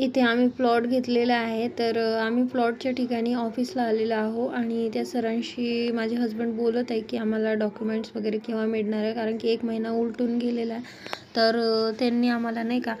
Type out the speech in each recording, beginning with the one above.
इथे आम्ही प्लॉट घेतलेला आहे. तर आम्ही प्लॉटच्या ठिकाणी ऑफिसला आलेलो आहो आणि त्या सरांशी माझे हस्बंड बोलत आहे की आम्हाला डॉक्युमेंट्स वगैरे केव्हा मिळणार आहे. कारण की एक महिना उलटून गेलेला आहे. तर त्यांनी आम्हाला नाही का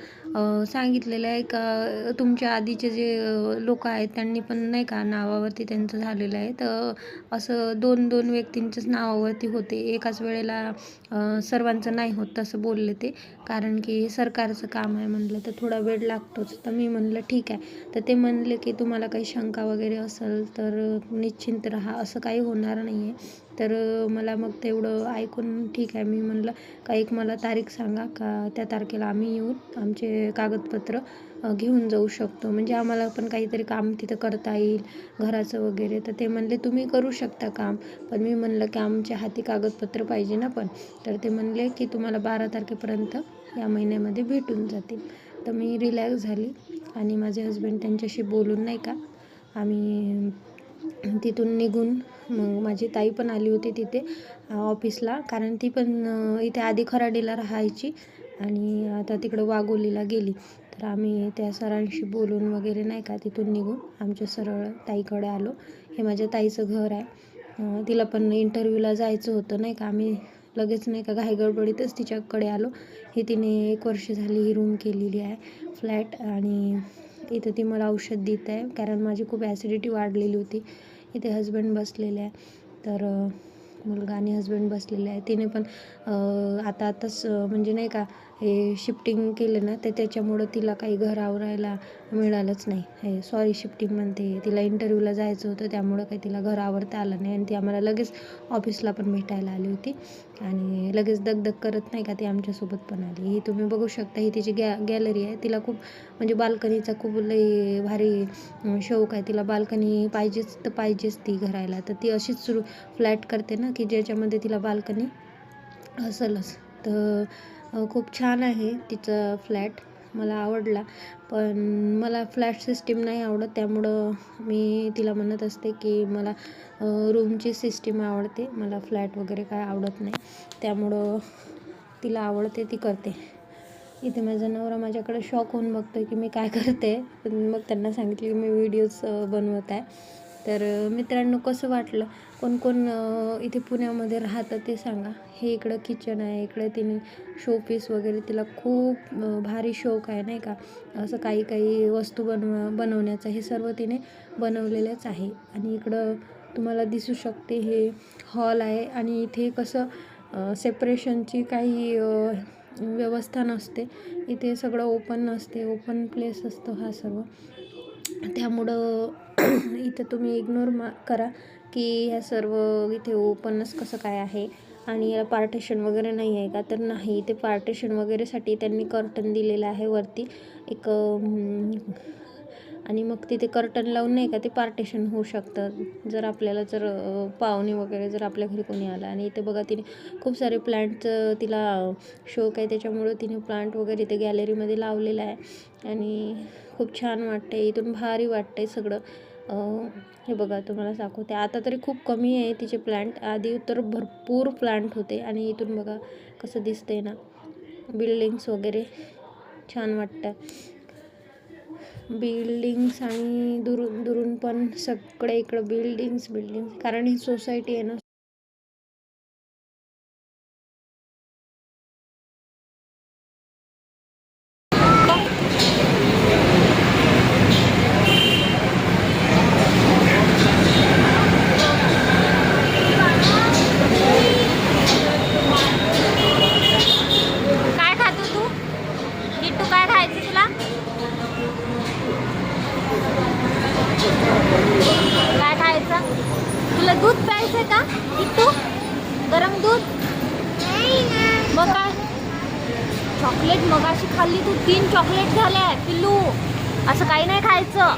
सांगितलेलं आहे का? तुमच्या आधीचे जे लोक आहेत त्यांनी पण नाही का नावावरती त्यांचं झालेलं आहे. तर असं दोन दोन व्यक्तींच्याच नावावरती होते. एकाच वेळेला सर्वांचं नाही होत तसं बोलले ते. कारण की सरकारचं काम आहे म्हणलं तर थोडा वेळ लागतोच. तर मी म्हणलं ठीक आहे. तर ते म्हणले की तुम्हाला काही शंका वगैरे असेल तर निश्चिंत राहा. असं काही होणार नाही आहे तर मला मग तेवढं ऐकून ठीक आहे. मी म्हणलं का एक मला तारीख सांगा का त्या तारखेला आम्ही येऊन आमचे कागदपत्र घेऊन जाऊ शकतो. म्हणजे आम्हाला पण काहीतरी काम तिथं करता येईल घराचं वगैरे. तर ते म्हणले तुम्ही करू शकता काम. पण मी म्हणलं की आमच्या हाती कागदपत्र पाहिजे ना पण. तर ते म्हणले की तुम्हाला बारा तारखेपर्यंत या महिन्यामध्ये भेटून जातील. तर मी रिलॅक्स झाली आणि माझे हस्बंड त्यांच्याशी बोलून नाही का आम्ही तिथून निघून मग माझी ताई पण आली होती तिथे ऑफिसला. कारण ती पण इथे आधी खराडीला राहायची आणि आता तिकडं वाघोलीला गेली. तर आम्ही त्या सरांशी बोलून वगैरे नाही का तिथून निघून आमच्या सरळ ताईकडे आलो. हे माझ्या ताईचं घर आहे. तिला पण इंटरव्ह्यूला जायचं होतं नाही का. आम्ही लगेच नाही का घाईगडबडीतच तिच्याकडे आलो. हे तिने एक वर्ष झाली ही रूम केलेली आहे फ्लॅट. आणि इथं ती मला औषध देत आहे. कारण माझी खूप ॲसिडिटी वाढलेली होती. इथे हस्बंड बसलेले आहे तर मुलगा आणि हस्बंड बसलेले आहे तिने पण आता आताच म्हणजे नाही का हे शिफ्टिंग केलं ना तर त्याच्यामुळं तिला काही घर आवरायला मिळालंच नाही. हे सॉरी शिफ्टिंग म्हणते. तिला इंटरव्ह्यूला जायचं होतं त्यामुळं काही तिला घर आवरता आलं नाही. आणि ती आम्हाला लगेच ऑफिसला पण भेटायला आली होती. आणि लगेच दगदग करत नाही का ती आमच्यासोबत पण आली. ही तुम्ही बघू शकता ही तिची गॅ गॅलरी आहे. तिला खूप म्हणजे बाल्कनीचा खूप लई भारी शौक आहे. तिला बाल्कनी पाहिजेच तर पाहिजेच ती घरायला. तर ती अशीच सुरू फ्लॅट करते ना की ज्याच्यामध्ये तिला बाल्कनी असलच. तर खूप छान आहे तिचं फ्लॅट मला आवडला. पण मला फ्लॅट सिस्टीम नाही आवडत त्यामुळं मी तिला म्हणत असते की मला रूमची सिस्टीम आवडते मला फ्लॅट वगैरे काय आवडत नाही. त्यामुळं तिला आवडते ती करते. इथे माझा नवरा माझ्याकडे शॉक होऊन बघतो की मी काय करते. पण मग त्यांना सांगितले की मी व्हिडिओज बनवत आहे. तर मित्रांनो कसं वाटलं? कोण कोण इथे पुण्यामध्ये राहतं ते सांगा. हे इकडं किचन आहे इकडे तिने शोपीस वगैरे तिला खूप भारी शौक आहे नाही का? असं काही काही वस्तू बनव बनवण्याचं हे सर्व तिने बनवलेलंच आहे. आणि इकडं तुम्हाला दिसू शकते हे हॉल आहे. आणि इथे कसं सेपरेशनची काही व्यवस्था नसते. इथे सगळं ओपन नसते ओपन प्लेस असतो हा सर्व. त्यामुळं इथं तुम्ही इग्नोर मा करा की ह्या सर्व इथे ओपनच कसं काय आहे आणि याला पार्टेशन वगैरे नाही आहे का? तर नाही इथे पार्टेशन वगैरेसाठी त्यांनी कर्टन दिलेलं आहे वरती. एक आणि मग तिथे कर्टन लावून नाही का ते पार्टेशन होऊ शकतं. जर आपल्याला जर पाहुणे वगैरे जर आपल्या घरी कोणी आलं आणि इथे बघा तिने खूप सारे प्लांटचं तिला शौक आहे. त्याच्यामुळं तिने प्लांट वगैरे ते गॅलरीमध्ये लावलेलं आहे. आणि खूप छान वाटते इथून भारी वाटते सगळं. हे बघा तुम्हाला दाखवते. आता तरी खूप कमी आहे तिचे प्लांट आधी तर भरपूर प्लांट होते. आणि इथून बघा कसं दिसतंय ना. बिल्डिंग्स वगैरे छान वाटतं. बिल्डिंग्स आणि दुरून दुरून पण सगळे इकडं बिल्डिंग्स बिल्डिंग्स. कारण ही सोसायटी आहे ना काय खातो तू किट्टू काय खायचं तुला काय खायचं तुला दूध का? किट्टू गरम दूध? मग काय? चॉकलेट मगाशी खाल्ली तू. तीन चॉकलेट झाल्या. पिल्लू असं काही नाही खायचं.